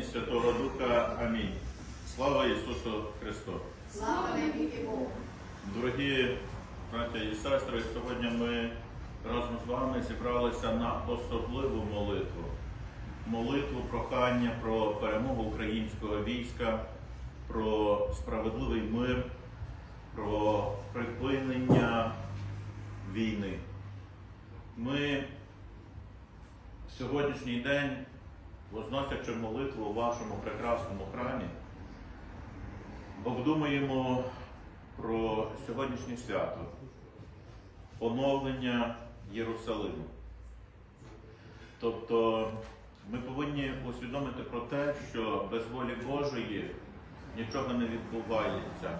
і Святого Духа. Амінь. Слава Ісусу Христу! Слава навіки Богу! Дорогі браття і сестри, сьогодні ми разом з вами зібралися на особливу молитву. Молитву прохання про перемогу українського війська, про справедливий мир, про припинення війни. Ми в сьогоднішній день, возносячи молитву у вашому прекрасному храмі, обдумуємо про сьогоднішнє свято оновлення Єрусалиму. Тобто ми повинні усвідомити про те, що без волі Божої нічого не відбувається,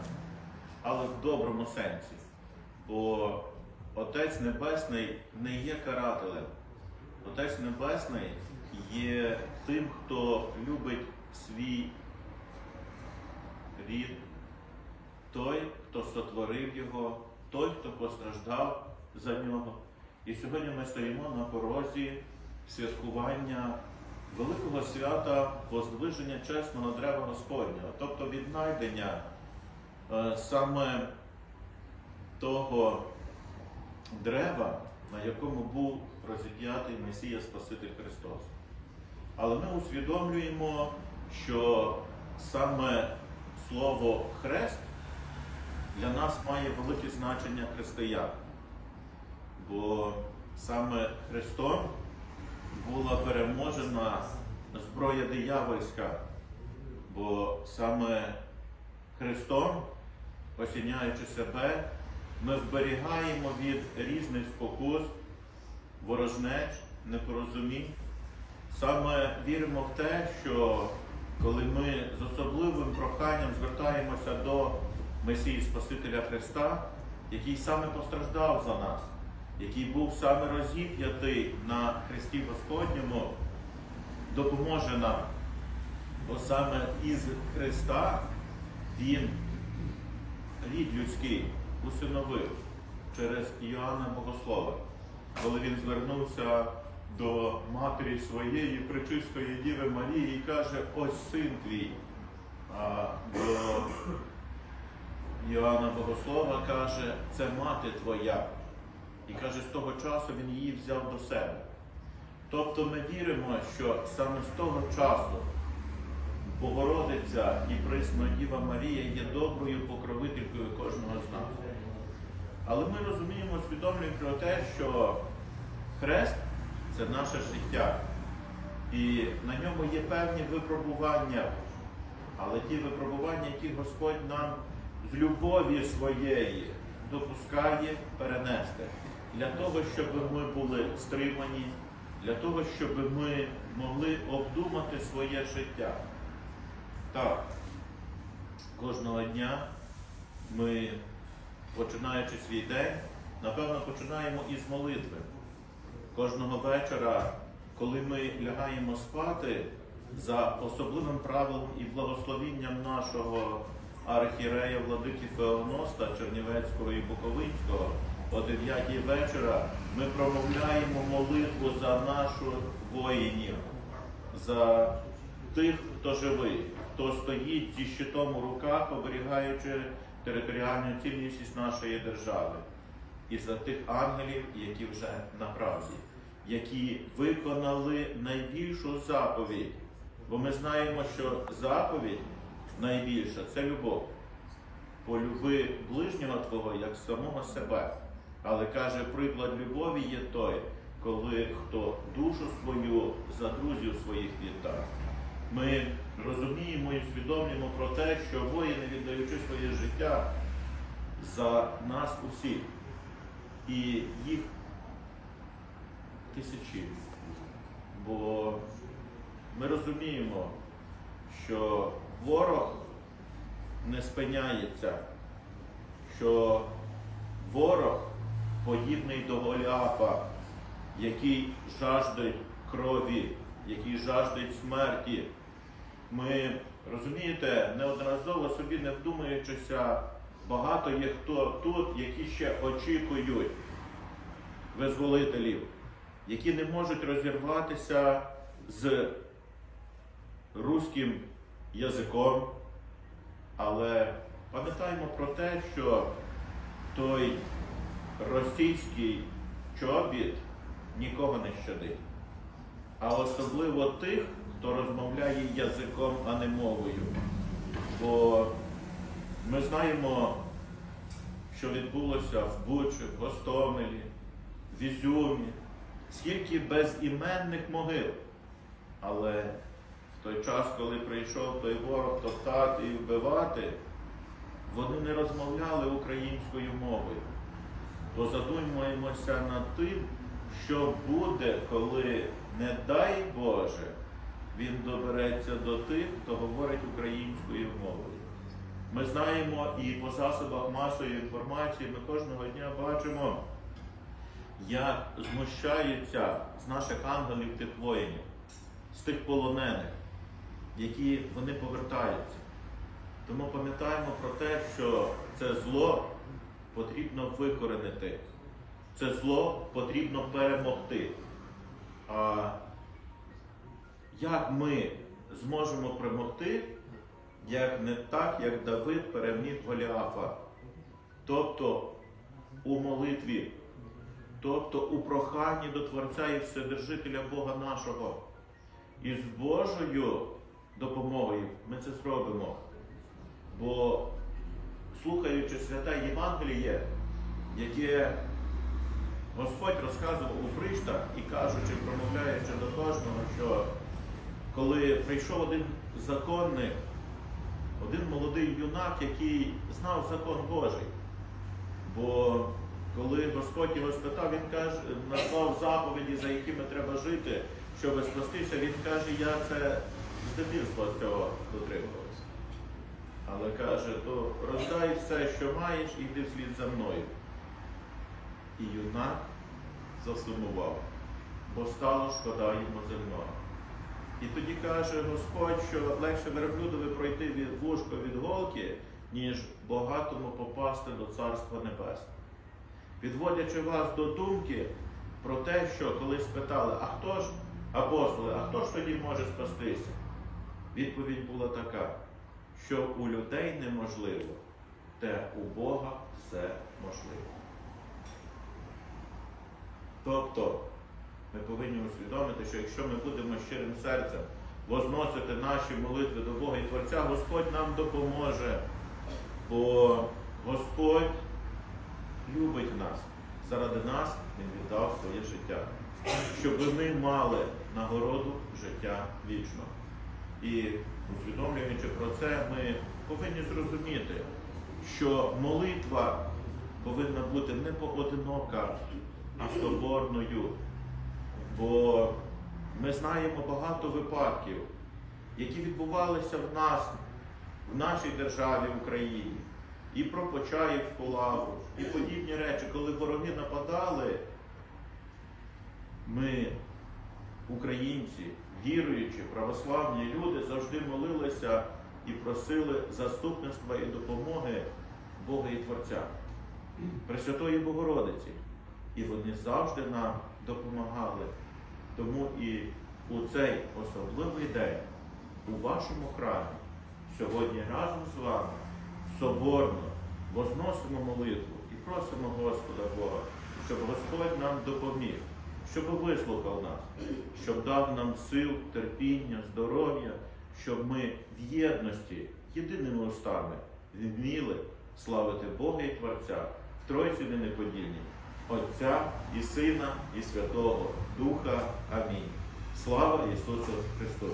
але в доброму сенсі. Бо Отець Небесний не є карателем. Отець Небесний є тим, хто любить свій рід, той, хто сотворив його, той, хто постраждав за нього. І сьогодні ми стоїмо на порозі святкування великого свята воздвиження чесного древа Господнього, тобто віднайдення е, саме того дерева, на якому був розіп'ятий Месія Спаситель Христос. Але ми усвідомлюємо, що саме слово хрест для нас має велике значення християн. Бо саме Христом була переможена зброя диявольська, бо саме Христом, осіняючи себе, ми вберігаємо від різних спокус, ворожнеч, непорозумінь. Саме віримо в те, що коли ми з особливим проханням звертаємося до Месії Спасителя Христа, який саме постраждав за нас, який був саме розіп'ятий на Христі Господньому, допоможе нам. Бо саме із Христа Він, рід людський, усиновив через Іоанна Богослова, коли він звернувся до матері своєї, пречистої Діви Марії, і каже, ось син твій. А до Іоанна Богослова каже, це мати твоя. І каже, з того часу він її взяв до себе. Тобто ми віримо, що саме з того часу Богородиця і присна Діва Марія є доброю покровителькою кожного з нас. Але ми розуміємо, усвідомлюємо про те, що хрест це наше життя. І на ньому є певні випробування, але ті випробування, які Господь нам з любові своєї допускає перенести, для того, щоб ми були стримані, для того, щоб ми могли обдумати своє життя. Так, кожного дня ми, починаючи свій день, напевно, починаємо із молитви. Кожного вечора, коли ми лягаємо спати, за особливим правилом і благословінням нашого архірея владики Феоноста Чернівецького і Буковинського, о 9 вечора ми промовляємо молитву за наших воїнів, за тих, хто живий, хто стоїть зі щитом у руках, оберігаючи територіальну цілісність нашої держави, і за тих ангелів, які вже на правді, які виконали найбільшу заповідь. Бо ми знаємо, що заповідь найбільша це любов. Полюби ближнього твого як самого себе. Але каже, приклад любові є той, коли хто душу свою за друзів своїх віддав. Ми розуміємо і усвідомлюємо про те, що воїни, віддаючи своє життя за нас усіх, і їх тисячі. Бо ми розуміємо, що ворог не спиняється, що ворог подібний до Голіафа, який жаждить крові, який жаждить смерті. Ми розумієте, неодноразово собі не вдумуючися, багато є хто тут, які ще очікують визволителів, які не можуть розірватися з руським язиком, але пам'ятаємо про те, що той російський чобіт нікого не щадить, а особливо тих, хто розмовляє язиком, а не мовою. Бо ми знаємо, що відбулося в Бучі, в Гостомелі, в Ізюмі, скільки безіменних могил. Але в той час, коли прийшов той ворог топтати і вбивати, вони не розмовляли українською мовою. То задумаємося над тим, що буде, коли, не дай Боже, він добереться до тих, хто говорить українською мовою. Ми знаємо і по засобах масової інформації, ми кожного дня бачимо, як знущаються з наших ангелів тих воїнів, з тих полонених, які вони повертаються. Тому пам'ятаємо про те, що це зло потрібно викоренити, це зло потрібно перемогти. А як ми зможемо перемогти, як не так, як Давид переміг Голіафа? Тобто у молитві, тобто у проханні до Творця і Вседержителя Бога нашого. І з Божою допомогою ми це зробимо. Бо слухаючи святе Євангеліє, яке Господь розказував у причтах і кажучи, промовляючи до кожного, що коли прийшов один законник, один молодий юнак, який знав закон Божий. Бо коли Господь його спитав, він каже, назвав заповіді, за якими треба жити, щоб спастися, він каже, я це з дитинства цього дотримувався. Але каже, то роздай все, що маєш, і йди вслід за мною. І юнак засумував, бо стало шкода йому земного. І тоді каже Господь, що легше верблюдові пройти від вушко від голки, ніж багатому попасти до Царства Небесного. Підводячи вас до думки про те, що коли спитали, а хто ж, апостоли, а хто ж тоді може спастися? Відповідь була така, що у людей неможливо, те у Бога все можливо. Тобто ми повинні усвідомити, що якщо ми будемо щирим серцем возносити наші молитви до Бога і Творця, Господь нам допоможе. Бо Господь любить нас. Заради нас Він віддав своє життя, щоб ми мали нагороду життя вічного. І усвідомлюючи про це, ми повинні зрозуміти, що молитва повинна бути не поодинока, а соборною. Бо ми знаємо багато випадків, які відбувалися в нас, в нашій державі в Україні, і про Почаївську лаву, і подібні речі, коли вороги нападали, ми, українці, віруючі, православні люди, завжди молилися і просили заступництва і допомоги Бога і Творця, Пресвятої Богородиці. І вони завжди нам допомагали. Тому і у цей особливий день у вашому храмі сьогодні разом з вами соборно возносимо молитву і просимо Господа Бога, щоб Господь нам допоміг, щоб вислухав нас, щоб дав нам сил, терпіння, здоров'я, щоб ми в єдності, єдиними устами вміли славити Бога і Творця в Тройці неподільній. Отця і Сина, і Святого Духа. Амінь. Слава Ісусу Христу!